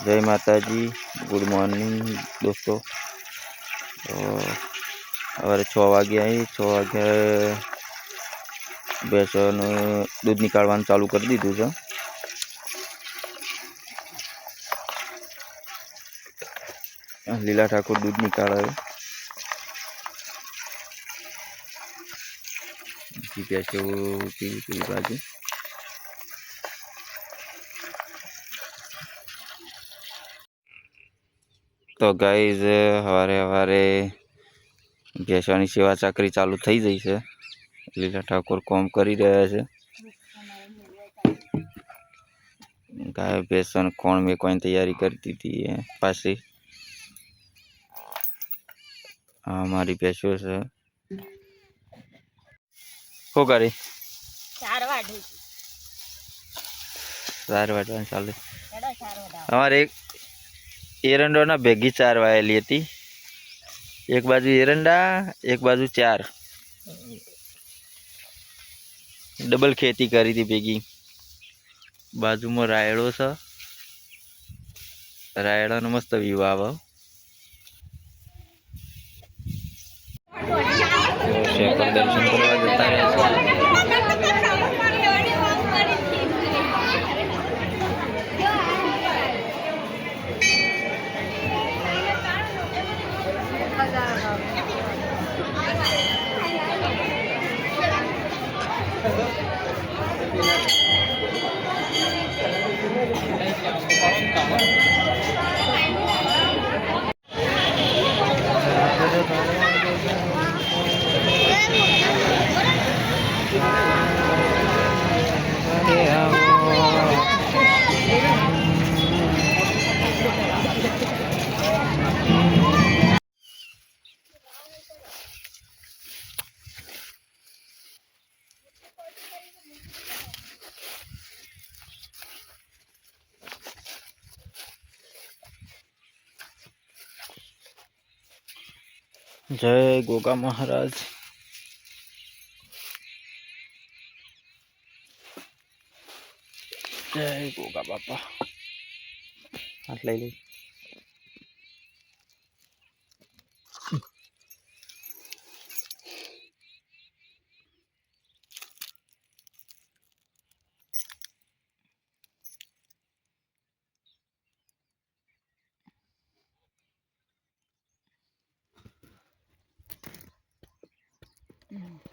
જય માતાજી good morning દોસ્તો તો સવારે છ વાગે આવી છ વાગે ભેંસોનું દૂધ નીકાળવાનું ચાલુ કરી દીધું છે લીલા ઠાકોર દૂધ નીકાળે બીજી ભેંસો પેલી પેલી બાજુ તો ગાઈઝ સવારે સવારે ભેંસોની સેવા ચાકરી ચાલુ થઈ ગઈ છે. લીલા ઠાકોર કોમ કરી રહ્યા છે. ગાય ભેંસોને કોણ મેકવાની તૈયારી કરી દીધી છે પાછી. આ મારી ભેંસો છે. શું કરી? ચાર વાટવાનું ચાલે. અમારે એક એરંડોના ભેગી ચાર વાયેલી હતી. એક બાજુ એરંડા, એક બાજુ ચાર. ડબલ ખેતી કરી હતી ભેગી. બાજુમાં રાયડો છે. રાયડાનો મસ્ત વ્યૂ આવે દર્શન કરવા જતા રહ્યા જય ગોગા મહારાજ. જય ગોગા બાપા. હાથ લઈ લઈ Mm-hmm.